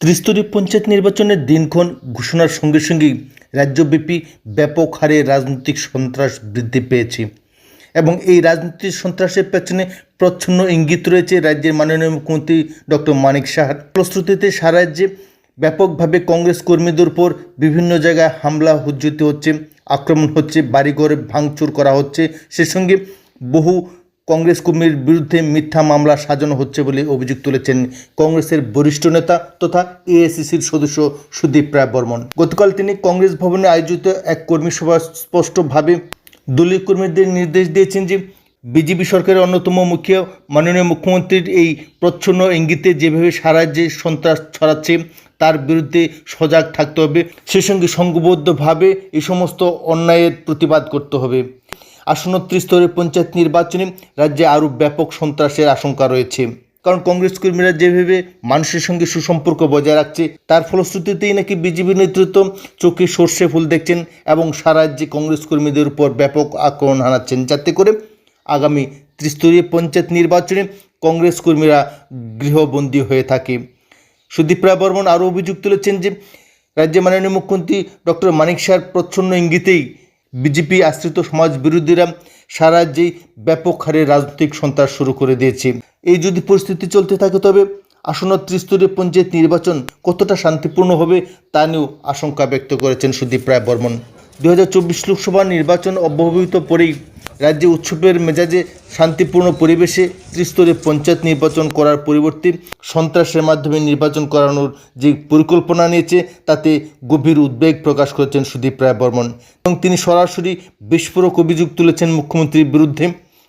ত্রিস্তরীয় পঞ্চায়েত নির্বাচনের দিনক্ষণ ঘোষণার সঙ্গে সঙ্গেই রাজ্যব্যাপী ব্যাপক হারে রাজনৈতিক সন্ত্রাস বৃদ্ধি পেয়েছে। এবং এই রাজনৈতিক সন্ত্রাসের পেছনে প্রচ্ছন্ন ইঙ্গিত রয়েছে রাজ্যের মাননীয় মুখ্যমন্ত্রী ডক্টর মানিক সাহার। প্রস্তুতিতে সারা রাজ্যে ব্যাপকভাবে কংগ্রেস কর্মীদের উপর বিভিন্ন জায়গায় হামলা হুজ্জিত হচ্ছে, আক্রমণ হচ্ছে, বাড়িঘরে ভাঙচুর করা হচ্ছে। সে সঙ্গে বহু কংগ্রেস কর্মীর বিরুদ্ধে মিথ্যা মামলা সাজানো হচ্ছে বলে অভিযোগ তুলেছেন কংগ্রেসের বরিষ্ঠ নেতা তথা এআইসিসির সদস্য সুদীপ রায় বর্মন। গতকাল তিনি কংগ্রেস ভবনে আয়োজিত এক কর্মী সভা স্পষ্টভাবে দলীয় কর্মীদের নির্দেশ দিয়েছেন যে, বিজেপি সরকারের অন্যতম মুখ্য মাননীয় মুখ্যমন্ত্রীর এই প্রচ্ছন্ন ইঙ্গিতে যেভাবে সারা যে সন্ত্রাস ছড়াচ্ছে, তার বিরুদ্ধে সজাগ থাকতে হবে। সে সঙ্গে সংঘবদ্ধভাবে এই সমস্ত অন্যায়ের প্রতিবাদ করতে হবে। আসন্ন ত্রিস্তরের পঞ্চায়েত নির্বাচনে রাজ্যে আরও ব্যাপক সন্ত্রাসের আশঙ্কা রয়েছে। কারণ কংগ্রেস কর্মীরা যেভাবে মানুষের সঙ্গে সুসম্পর্ক বজায় রাখছে, তার ফলশ্রুতিতেই নাকি বিজেপি নেতৃত্ব চোখে সর্ষে ফুল দেখছেন এবং সারা রাজ্যে কংগ্রেস কর্মীদের উপর ব্যাপক আক্রমণ হানাচ্ছেন। যাতে করে আগামী ত্রিস্তরীয় পঞ্চায়েত নির্বাচনে কংগ্রেস কর্মীরা গৃহবন্দী হয়ে থাকে। সুদীপ রায় বর্মন আরও অভিযোগ তুলেছেন যে রাজ্যের মাননীয় মুখ্যমন্ত্রী ডক্টর মানিক শাহর প্রচ্ছন্ন ইঙ্গিতেই বিজেপি আশ্রিত সমাজ বিরোধীরা সারা ব্যাপক হারে রাজনৈতিক সন্ত্রাস শুরু করে দিয়েছে। এই যদি পরিস্থিতি চলতে থাকে তবে আসন্ন ত্রিস্তরীয় পঞ্চায়েত নির্বাচন কতটা শান্তিপূর্ণ হবে তা নিয়েও আশঙ্কা ব্যক্ত করেছেন সুদীপ রায় বর্মন। দু হাজার চব্বিশ লোকসভা নির্বাচন অব্যবহিত পরেই রাজ্যে উৎসবের মেজাজে শান্তিপূর্ণ পরিবেশে ত্রিস্তরে পঞ্চায়েত নির্বাচন করার পরিবর্তে সন্ত্রাসের মাধ্যমে নির্বাচন করানোর যে পরিকল্পনা নিয়েছে, তাতে গভীর উদ্বেগ প্রকাশ করেছেন সুদীপ রায় বর্মন এবং তিনি সরাসরি বিস্ফোরক অভিযোগ তুলেছেন মুখ্যমন্ত্রীর বিরুদ্ধে।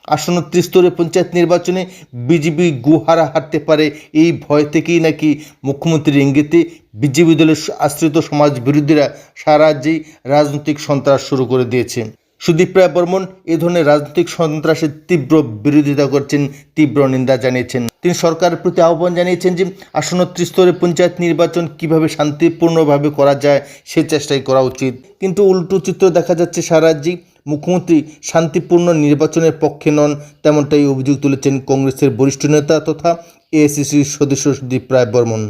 আসন্ন ত্রিস্তরে পঞ্চায়েত নির্বাচনে বিজেপি গুহারা হারতে পারে এই ভয় থেকেই নাকি মুখ্যমন্ত্রীর ইঙ্গিতে বিজেপি দলের আশ্রিত সমাজ বিরোধীরা সারা রাজ্যেই রাজনৈতিক সন্ত্রাস শুরু করে দিয়েছে। সুদীপ রায় বর্মন এ ধরনের রাজনৈতিক সন্ত্রাসের তীব্র বিরোধিতা করছেন, তীব্র নিন্দা জানিয়েছেন। তিনি সরকারের প্রতি আহ্বান জানিয়েছেন যে, আসন্ন ত্রিস্তরের পঞ্চায়েত নির্বাচন কীভাবে শান্তিপূর্ণভাবে করা যায় সে চেষ্টাই করা উচিত। কিন্তু উল্টো চিত্র দেখা যাচ্ছে, সারা রাজ্যেই মুখ্যমন্ত্রী শান্তিপূর্ণ নির্বাচনের পক্ষে নন তেমনটাই অভিযোগ তুলেছেন কংগ্রেসের বরিষ্ঠ নেতা তথা এআইসিসির সদস্য সুদীপ রায় বর্মন।